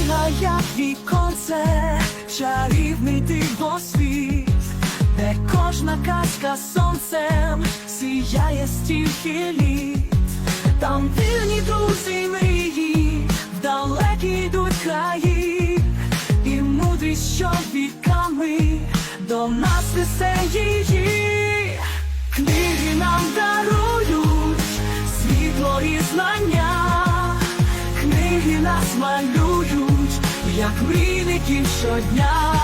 книга, як віконце, чарівний дивосвіт, де кожна казка сонцем сіяє стільки літ, там вільні друзі мрії, далекі йдуть краї, і мудрість, що віками до нас несе її, книги нам дарують світло і знання. Книги нас малюють як мрійників щодня.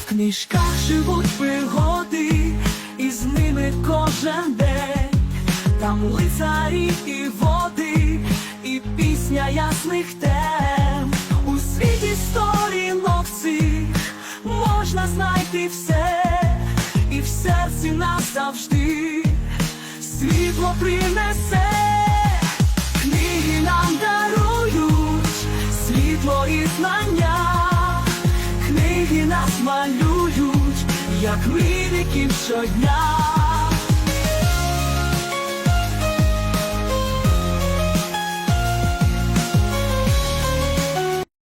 В книжках живуть пригоди, і з ними кожен день. Там лицарі і води, завжди світло принесе. Книги нам дарують світло і знання, книги нас малюють, як мрійників щодня.